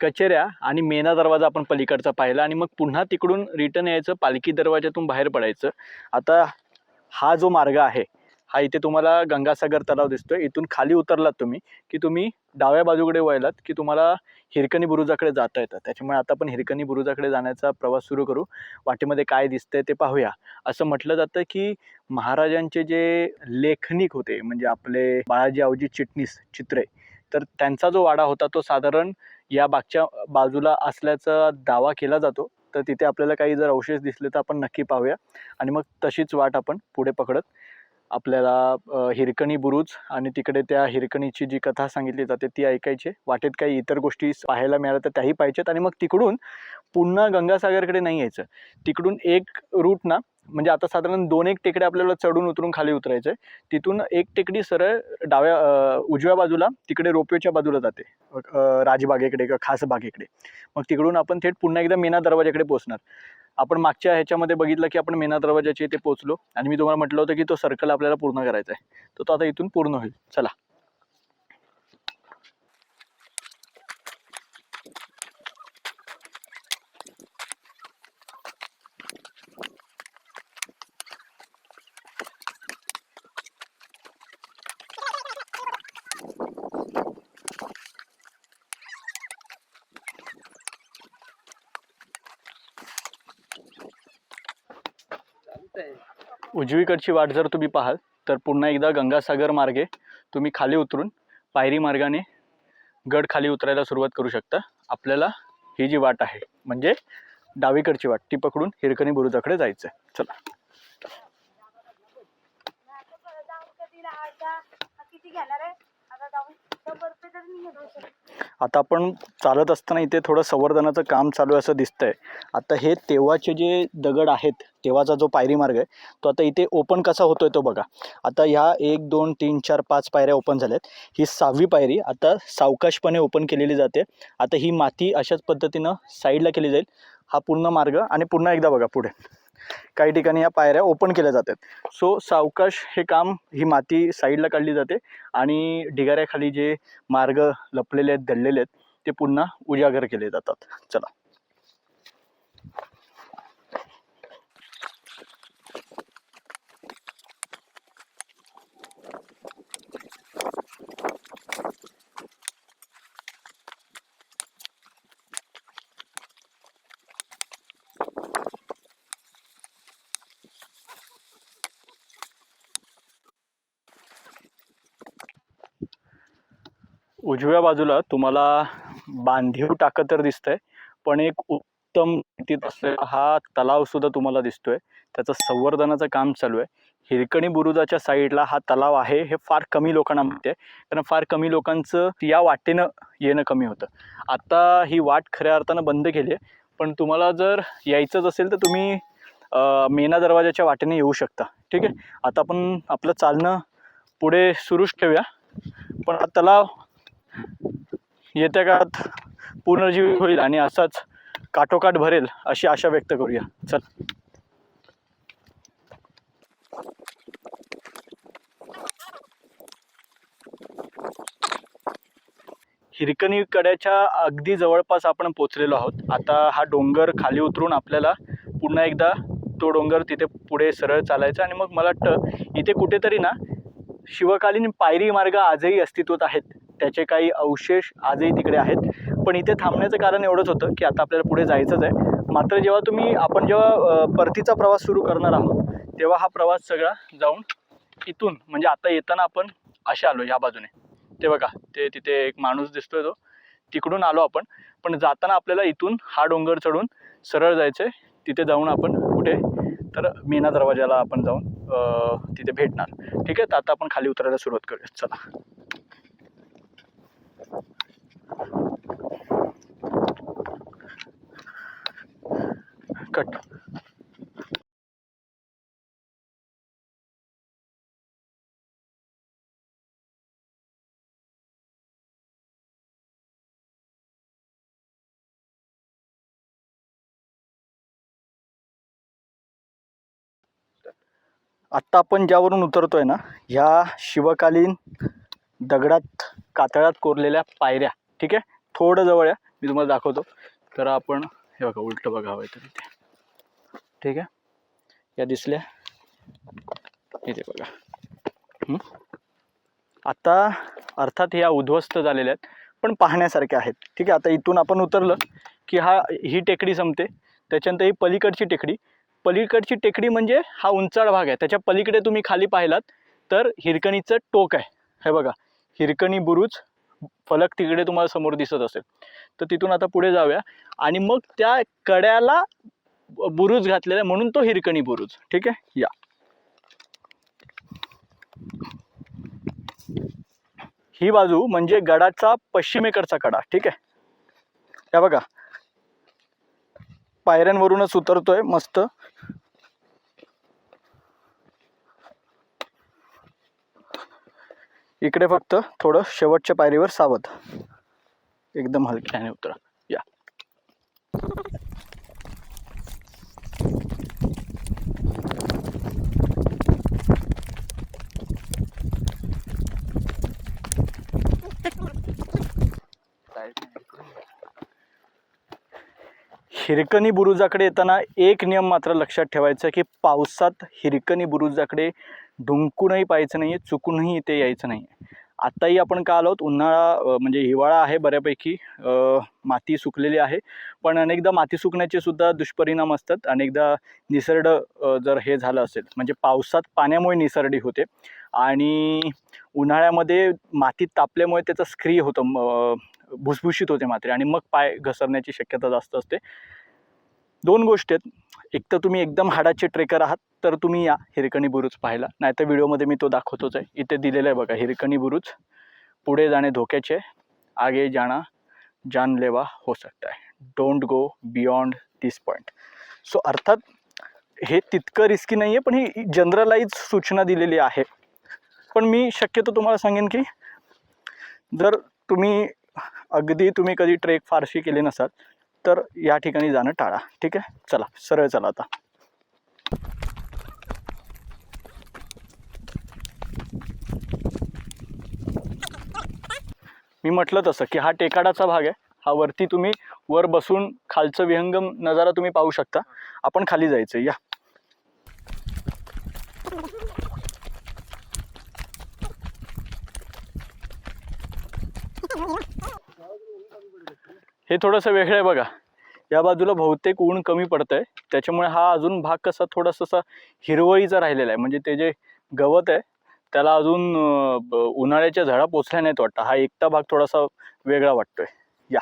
कचेऱ्या आणि मेना दरवाजा आपण पलीकडचा पाहिला आणि मग पुन्हा तिकडून रिटर्न यायचं पालखी दरवाजातून बाहेर पडायचं. आता हा जो मार्ग आहे हा इथे तुम्हाला गंगासागर तलाव दिसतोय. इथून खाली उतरलात तुम्ही की तुम्ही डाव्या बाजूकडे वळलात की तुम्हाला हिरकणी बुरुजाकडे जाता येतं. त्याच्यामुळे आता आपण हिरकणी बुरुजाकडे जाण्याचा प्रवास सुरू करू. वाटेमध्ये काय दिसतंय ते पाहूया. असं म्हटलं जातं की महाराजांचे जे लेखनिक होते म्हणजे आपले बाळाजी आवजी चिटणीस चित्रे तर त्यांचा जो वाडा होता तो साधारण या बागच्या बाजूला असल्याचा दावा केला जातो. तर तिथे आपल्याला काही जर अवशेष दिसले तर आपण नक्की पाहूया. आणि मग तशीच वाट आपण पुढे पकडत आपल्याला हिरकणी बुरुज आणि तिकडे त्या हिरकणीची जी कथा सांगितली जाते ती ऐकायची वाटेत काही इतर गोष्टी पाहायला मिळाल्या तर त्याही पाहिजेत आणि मग तिकडून पुन्हा गंगासागरकडे नाही यायचं. तिकडून एक रूट ना म्हणजे आता साधारण दोन एक टेकडे आपल्याला चढून उतरून खाली उतरायचं आहे तिथून एक टेकडी सरळ डाव्या उजव्या बाजूला तिकडे रोपवेच्या बाजूला जाते. राजबागेकडे किंवा खास बागेकडे. मग तिकडून आपण थेट पुन्हा एकदा मेना दरवाजाकडे पोहोचणार. आपण मागच्या ह्याच्यामध्ये बघितलं की आपण मेना दरवाजाच्या इथे पोहोचलो. आणि मी तुम्हाला म्हटलं होतं की तो सर्कल आपल्याला पूर्ण करायचा आहे तर तो आता इथून पूर्ण होईल. चला. उजवीकडची वाट जर तुम्ही पाहाल तर पुन्हा एकदा गंगासागर मार्गे तुम्ही खाली उतरून पायरी मार्गाने गड खाली उतरायला सुरुवात करू शकता. आपल्याला ही जी वाट आहे म्हणजे डावीकडची वाट ती पकडून हिरकणी बुरुजाकडे जायचं चला. किती घेणार आहे? आता जाऊन आता आपण चालत असताना इथे थोडं संवर्धनाचं काम चालू आहे असं दिसतंय. आता हे तेव्हाचे जे दगड आहेत तेव्हाचा जो पायरी मार्ग आहे तो आता इथे ओपन कसा होतोय तो बघा. आता ह्या एक दोन तीन चार पाच पायऱ्या ओपन झाल्यात. ही सहावी पायरी आता सावकाशपणे ओपन केलेली जाते. आता ही माती अशाच पद्धतीनं साईडला केली जाईल. हा पूर्ण मार्ग आणि पुन्हा एकदा बघा पुढे. काही ठिकाणी या पायऱ्या ओपन केल्या जातात. सो सावकाश हे काम ही माती साईडला काढली जाते आणि ढिगाऱ्याखाली जे मार्ग लपलेले आहेत दडलेले आहेत ते पुन्हा उजागर केले जातात. चला. उजव्या बाजूला तुम्हाला बांधीव टाकं तर दिसतंय पण एक उत्तम स्थितीत असलेला हा तलाव सुद्धा तुम्हाला दिसतोय. त्याचं संवर्धनाचं काम चालू आहे. हिरकणी बुरुजाच्या साईडला हा तलाव आहे हे फार कमी लोकांना माहिती आहे कारण फार कमी लोकांचं या वाटेनं येणं कमी होतं. आता ही वाट खऱ्या अर्थानं बंद केली आहे. पण तुम्हाला जर यायचंच असेल तर तुम्ही मेना दरवाजाच्या वाटेने येऊ शकता. ठीक आहे? आता आपण आपलं चालणं पुढे सुरूच ठेवूया. पण हा तलाव येत्या काळात पुनर्जीवित होईल आणि असाच काठोकाठ भरेल अशी आशा व्यक्त करूया. चल. हिरकणी कड्याच्या अगदी जवळपास आपण पोचलेलो आहोत. आता हा डोंगर खाली उतरून आपल्याला पुन्हा एकदा तो डोंगर तिथे पुढे सरळ चालायचा आणि मग मला वाटतं इथे कुठेतरी ना शिवकालीन पायरी मार्ग आजही अस्तित्वात आहेत. त्याचे काही अवशेष आजही तिकडे आहेत. पण इथे थांबण्याचं कारण एवढंच होतं की आता आपल्याला पुढे जायचंच आहे. मात्र जेव्हा तुम्ही आपण जेव्हा परतीचा प्रवास सुरू करणार आहोत तेव्हा हा प्रवास सगळा जाऊन इथून म्हणजे आता येताना आपण असे आलो या बाजूने. ते बघा ते तिथे एक माणूस दिसतोय तो. तिकडून आलो आपण. पण जाताना आपल्याला इथून हा डोंगर चढून सरळ जायचं आहे तिथे जाऊन आपण कुठे तर मीना दरवाजाला आपण जाऊन तिथे भेटणार. ठीक आहे? तर आता आपण खाली उतरायला सुरुवात करूया चला. कट. आत्ता आपण ज्यावरून उतरतोय ना ह्या शिवकालीन दगडात कातळात कोरलेल्या पायऱ्या. ठीक आहे? थोडं जवळ आहे मी तुम्हाला दाखवतो. तर आपण हे बघा उलटं बघावं तर इथे. ठीक आहे? या दिसल्या. इथे बघा. आता अर्थात ह्या उद्ध्वस्त झालेल्या आहेत पण पाहण्यासारख्या आहेत. ठीक आहे? आता इथून आपण उतरलं की हा ही टेकडी संपते. त्याच्यानंतर ही पलीकडची टेकडी. पलीकडची टेकडी म्हणजे हा उंचाळ भाग आहे. त्याच्या पलीकडे तुम्ही खाली पाहिलात तर हिरकणीचं टोक आहे. हे बघा. हिरकणी बुरुज फलक तिकडे तुम्हाला समोर दिसत असेल. तर तिथून आता पुढे जाऊया. आणि मग त्या कड्याला बुरुज घातलेला आहे म्हणून तो हिरकणी बुरुज. ठीक आहे? या. ही बाजू म्हणजे गडाचा पश्चिमेकडचा कडा. ठीक आहे? या बघा. पायऱ्यांवरूनच उतरतोय. मस्त. इकडे फक्त थोडं शेवटच्या पायरीवर सावध. एकदम हलक्याने उतरा. या. हिरकणी बुरुजाकडे येताना एक नियम मात्र लक्षात ठेवायचा की पावसात हिरकणी बुरुजाकडे ढुंकूनही पाहायचं नाही आहे चुकूनही इथे यायचं नाही आहे आत्ताही आपण का आलो उन्हाळा म्हणजे हिवाळा आहे बऱ्यापैकी. माती सुकलेली आहे. पण अनेकदा माती सुकण्याचे सुद्धा दुष्परिणाम असतात. अनेकदा निसर्ड जर हे झालं असेल म्हणजे पावसात पाण्यामुळे निसर्डी होते. आणि उन्हाळ्यामध्ये मातीत तापल्यामुळे त्याचं स्क्रिय होतं भुसभुशीत होते मात्र. आणि मग पाय घसरण्याची शक्यता जास्त असते. दोन गोष्टी आहेत. एक तर तुम्ही एकदम हाडाचे ट्रेकर आहात. तर तुम्ही या हिरकणी बुरुज पाहायला. नाहीतर व्हिडिओमध्ये मी तो दाखवतोच आहे. इथे दिलेलं आहे बघा हिरकणी बुरुज. पुढे जाणे धोक्याचे आगे जाणा जानलेवा हो सकता है. Don't go beyond this point so अर्थात हे तितकं रिस्की नाही आहे पण ही जनरलाइज सूचना दिलेली आहे. पण मी शक्यतो तुम्हाला सांगेन की जर तुम्ही अगदी तुम्ही कधी ट्रेक फारशी केली नसाल तर या ठिकाणी जाणं टाळा. ठीक आहे? चला सरळ चला आता. मी म्हटलं तसं की हा टेकाडाचा भाग आहे. हा वरती तुम्ही वर बसून खालचं विहंगम नजारा तुम्ही पाहू शकता. आपण खाली जायचं या. हे थोडंसं वेगळं आहे बघा. या बाजूला बहुतेक ऊन कमी पडतं आहे त्याच्यामुळे हा अजून भाग कसा थोडासा असा हिरवळीचा राहिलेला आहे. म्हणजे ते जे गवत आहे त्याला अजून ब- उन्हाळ्याच्या झळा पोचल्या नाहीत वाटतं. हा एकटा भाग थोडासा वेगळा वाटतोय या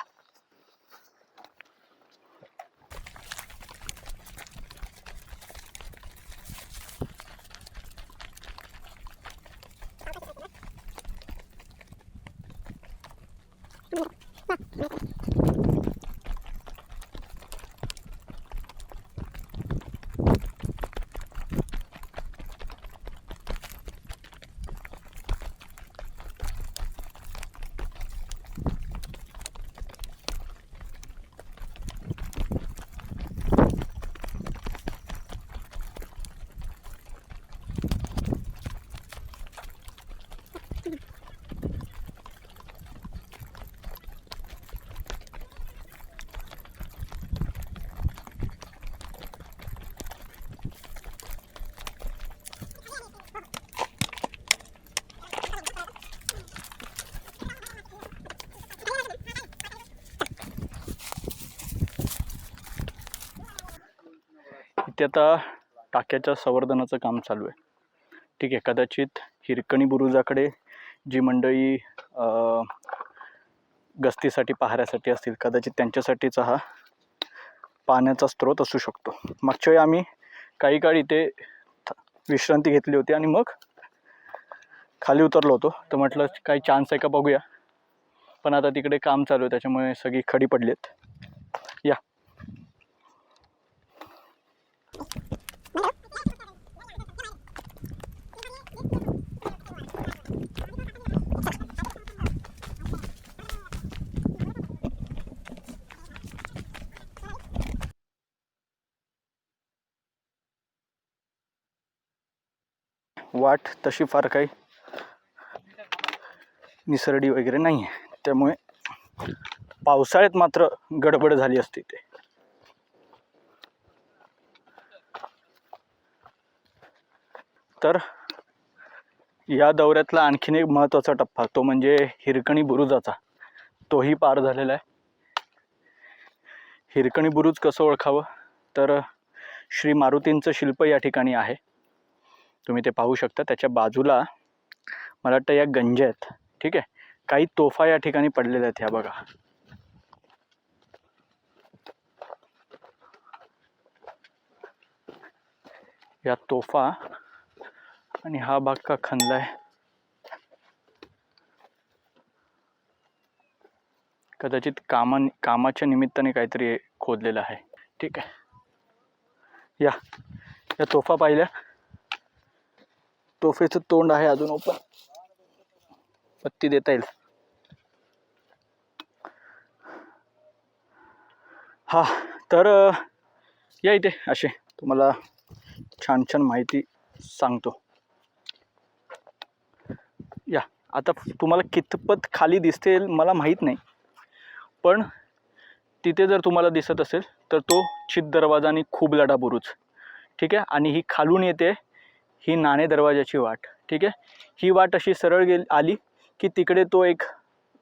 इथे आता टाक्याच्या संवर्धनाचं काम चालू आहे. ठीक आहे कदाचित हिरकणी बुरुजाकडे जी मंडळी गस्तीसाठी पाहण्यासाठी असतील कदाचित त्यांच्यासाठीचा हा पाण्याचा स्रोत असू शकतो. मागच्या वेळी आम्ही काही काळ इथे थ- विश्रांती घेतली होती आणि मग खाली उतरलो होतो. तर म्हटलं काही चान्स आहे का बघूया. पण आता तिकडे काम चालू आहे त्याच्यामुळे सगळी खडी पडली आहेत या. वाट तशी फार काही निसरडी वगैरे नाही आहे त्यामुळे पावसाळ्यात मात्र गडबड झाली असते ते. तर या दौऱ्यातला आणखीन एक महत्त्वाचा टप्पा तो म्हणजे हिरकणी बुरुजाचा. तोही पार झालेला आहे. हिरकणी बुरुज कसं ओळखावं? तर श्री मारुतींचं शिल्प या ठिकाणी आहे. तुम्ही ते पाहू शकता. त्याच्या बाजूला मला वाटतं या गंज आहेत. ठीक आहे? काही तोफा या ठिकाणी पडलेल्या आहेत ह्या बघा. या तोफा आणि हा भाग का खणलाय कदाचित कामा कामाच्या निमित्ताने काहीतरी खोदलेलं आहे. ठीक आहे. या या तोफा पाहिल्या. तोफेचं तोंड आहे अजून ओपन. पत्ती देता येईल. हा तर या इथे असे. तुम्हाला छान छान माहिती सांगतो. या. आता तुम्हाला कितपत खाली दिसते मला माहीत नाही. पण तिथे जर तुम्हाला दिसत असेल तर तो चित दरवाजा आणि खूप लढा बुरुज. ठीक आहे? आणि ही खालून येते ही नाणे दरवाजाची वाट. ठीक आहे? ही वाट अशी सरळ गेली आली की तिकडे तो एक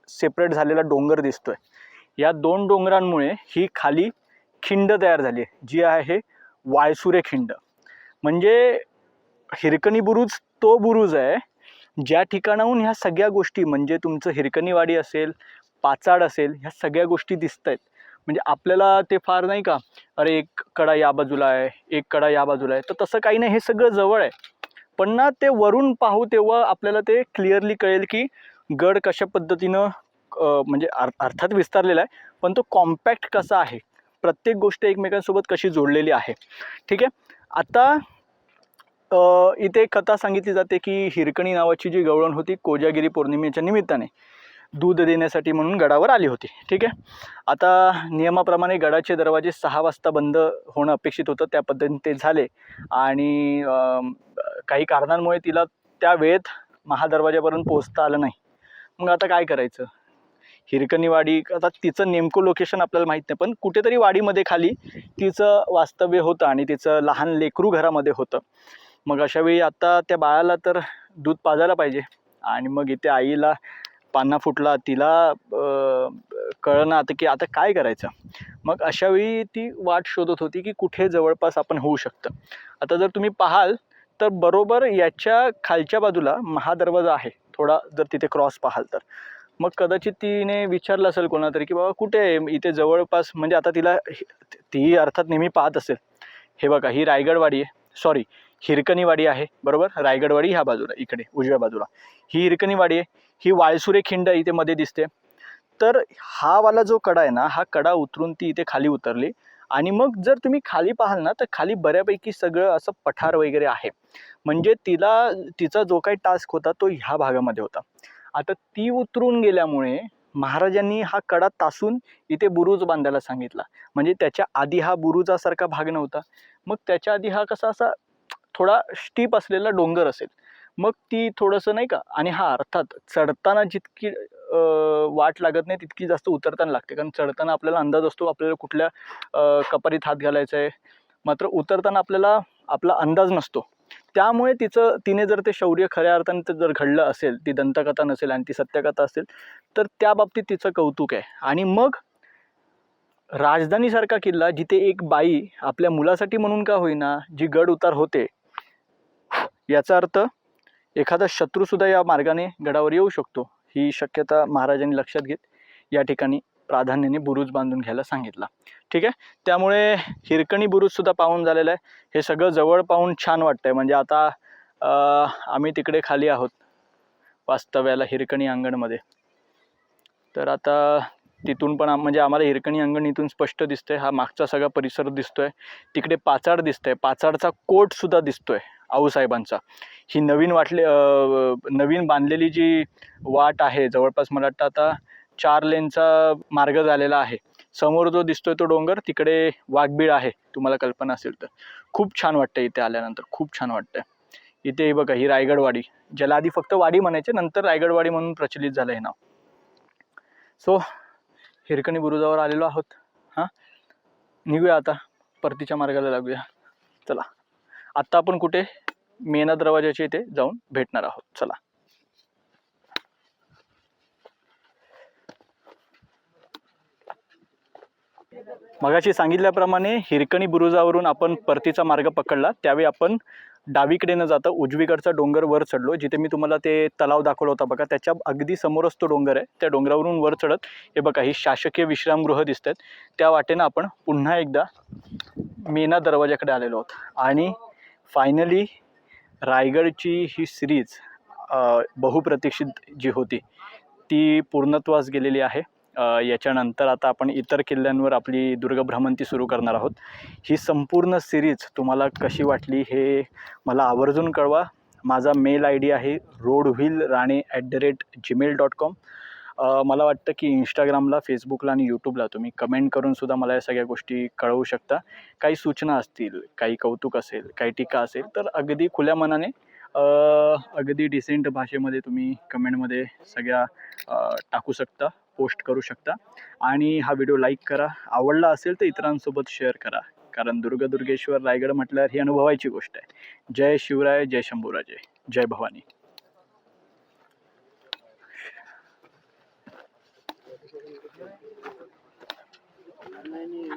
सेपरेट झालेला डोंगर दिसतो आहे या दोन डोंगरांमुळे ही खाली खिंड तयार झाली आहे जी आहे वायसुरे खिंड म्हणजे हिरकणी बुरुज तो बुरुज आहे ज्या ठिकाणाहून ह्या सगळ्या गोष्टी म्हणजे तुमचं हिरकणीवाडी असेल पाचाड असेल ह्या सगळ्या गोष्टी दिसत आहेत म्हणजे आपल्याला ते फार नाही का अरे एक कडा या बाजूला आहे एक कडा या बाजूला आहे. तर तसं काही नाही हे सगळं जवळ आहे. पण ना ते वरून पाहू तेव्हा आपल्याला ते क्लिअरली कळेल की गड कशा पद्धतीनं म्हणजे अर्थात विस्तारलेला आहे पण तो कॉम्पॅक्ट कसा आहे? प्रत्येक गोष्ट एकमेकांसोबत कशी जोडलेली आहे? ठीक आहे? आता इथे एक कथा सांगितली जाते की हिरकणी नावाची जी गवळण होती कोजागिरी पौर्णिमेच्या निमित्ताने दूध देण्यासाठी म्हणून गडावर आली होती. ठीक आहे? आता नियमाप्रमाणे गडाचे दरवाजे सहा वाजता बंद होणं अपेक्षित होतं. त्या पद्धतीने ते झाले आणि काही कारणांमुळे तिला त्या वेळेत महादरवाजापर्यंत पोहोचता आलं नाही. मग आता काय करायचं? हिरकणी वाडी आता तिचं नेमकं लोकेशन आपल्याला माहीत नाही पण कुठेतरी वाडीमध्ये खाली तिचं वास्तव्य होतं आणि तिचं लहान लेकरू घरामध्ये होतं. मग अशा वेळी आता त्या बाळाला तर दूध पाजायला पाहिजे. आणि मग इथे आईला पान्हा फुटला तिला कळणं आता की आता काय करायचं? मग अशा वेळी ती वाट शोधत होती की कुठे जवळपास आपण होऊ शकतं. आता जर तुम्ही पाहाल तर बरोबर याच्या खालच्या बाजूला महादरवाजा आहे. थोडा जर तिथे क्रॉस पाहाल तर. मग कदाचित तिने विचारलं असेल कोणातरी की बाबा कुठे आहे? इथे जवळपास म्हणजे आता तिला ती अर्थात नेहमी पाहत असेल. हे बघा ही रायगडवाडी आहे. सॉरी हिरकणीवाडी आहे बरोबर? रायगडवाडी ह्या बाजूला इकडे उजव्या बाजूला. ही हिरकणीवाडी आहे ही वाळसुरे खिंड इथे मध्ये दिसते. तर हा वाला जो कडा आहे ना हा कडा उतरून ती इथे खाली उतरली. आणि मग जर तुम्ही खाली पाहाल ना तर खाली बऱ्यापैकी सगळं असं पठार वगैरे आहे. म्हणजे तिला तिचा जो काही टास्क होता तो ह्या भागामध्ये होता. आता ती उतरून गेल्यामुळे महाराजांनी हा कडा तासून इथे बुरुज बांधायला सांगितला. म्हणजे त्याच्या आधी हा बुरुजासारखा भाग नव्हता. मग त्याच्या आधी हा कसा असा थोडा स्टीप असलेला डोंगर असेल. मग ती थोडंसं नाही का आणि हा अर्थात चढताना जितकी वाट लागत नाही तितकी जास्त उतरताना लागते. कारण चढताना आपल्याला अंदाज असतो आपल्याला कुठल्या कपारीत हात घालायचा आहे. मात्र उतरताना आपल्याला आपला अंदाज नसतो. त्यामुळे तिचं तिने जर ते शौर्य खऱ्या अर्थाने ते जर घडलं असेल ती दंतकथा नसेल आणि ती सत्यकथा असेल तर त्या बाबतीत तिचं कौतुक आहे. आणि मग राजधानीसारखा किल्ला जिथे एक बाई आपल्या मुलासाठी म्हणून का होईना जी गड उतार होते याचा अर्थ एखादा शत्रूसुद्धा या मार्गाने गडावर येऊ शकतो ही शक्यता महाराजांनी लक्षात घेत या ठिकाणी प्राधान्याने बुरुज बांधून घ्यायला सांगितला. ठीक आहे? त्यामुळे हिरकणी बुरुजसुद्धा पाहून झालेलं आहे. हे सगळं जवळ पाहून छान वाटतंय. म्हणजे आता आम्ही तिकडे खाली आहोत वास्तव्याला हिरकणी अंगणमध्ये. तर आता तिथून पण म्हणजे आम्हाला हिरकणी अंगण इथून स्पष्ट दिसतंय. हा मागचा सगळा परिसर दिसतोय. तिकडे पाचाड दिसतंय. पाचाडचा कोटसुद्धा दिसतोय. आऊसाहेबांचा ही नवीन वाटले नवीन बांधलेली जी वाट आहे जवळपास मला वाटतं आता चार लेनचा मार्ग झालेला आहे. समोर जो दिसतोय तो डोंगर तिकडे वाघबीळ आहे तुम्हाला कल्पना असेल तर. खूप छान वाटतं इथे आल्यानंतर खूप छान वाटतं इथे हे बघा ही रायगडवाडी. ज्याला आधी फक्त वाडी म्हणायचे नंतर रायगडवाडी म्हणून प्रचलित झालं हे नाव. सो हिरकणी बुरुजावर आलेलो आहोत. हां? निघूया आता. परतीच्या मार्गाला लागूया. चला. आत्ता आपण कुठे? मेना दरवाजाच्या इथे जाऊन भेटणार आहोत. चला. मगाशी सांगितल्याप्रमाणे हिरकणी बुरुजावरून आपण परतीचा मार्ग पकडला. त्यावेळी आपण डावीकडे न जाता उजवीकडचा डोंगर वर चढलो. जिथे मी तुम्हाला ते तलाव दाखवला होता बघा. त्याच्या अगदी समोरच तो डोंगर आहे. त्या डोंगरावरून वर चढत हे बघा ही शासकीय विश्रामगृह दिसत आहेत त्या वाटेनं आपण पुन्हा एकदा मेना दरवाजाकडे आलेलो आहोत. आणि फायनली रायगडची ही सिरीज बहुप्रतीक्षित जी होती ती पूर्णत्वास गेलेली आहे. याच्यानंतर आता आपण इतर किल्ल्यांवर आपली दुर्गभ्रमंती सुरू करणार आहोत. ही संपूर्ण सिरीज तुम्हाला कशी वाटली हे मला आवर्जून कळवा. माझा मेल आय डी आहे road wheel Rane at the rate Gmail dot com मला वाटतं की इंस्टाग्रामला फेसबुकला आणि यूट्यूबला तुम्ही कमेंट करून सुद्धा मला या सगळ्या गोष्टी कळवू शकता. काही सूचना असतील काही कौतुक असेल काही टीका असेल तर अगदी खुल्या मनाने अगदी डिसेंट भाषेमध्ये तुम्ही कमेंटमध्ये सगळ्या टाकू शकता पोस्ट करू शकता. आणि हा व्हिडिओ लाईक करा. आवडला असेल तर इतरांसोबत शेअर करा. कारण दुर्गदुर्गेश्वर रायगड म्हटल्यावर ही अनुभवायची गोष्ट आहे. जय शिवराय जय शंभूराजे. जय भवानी. не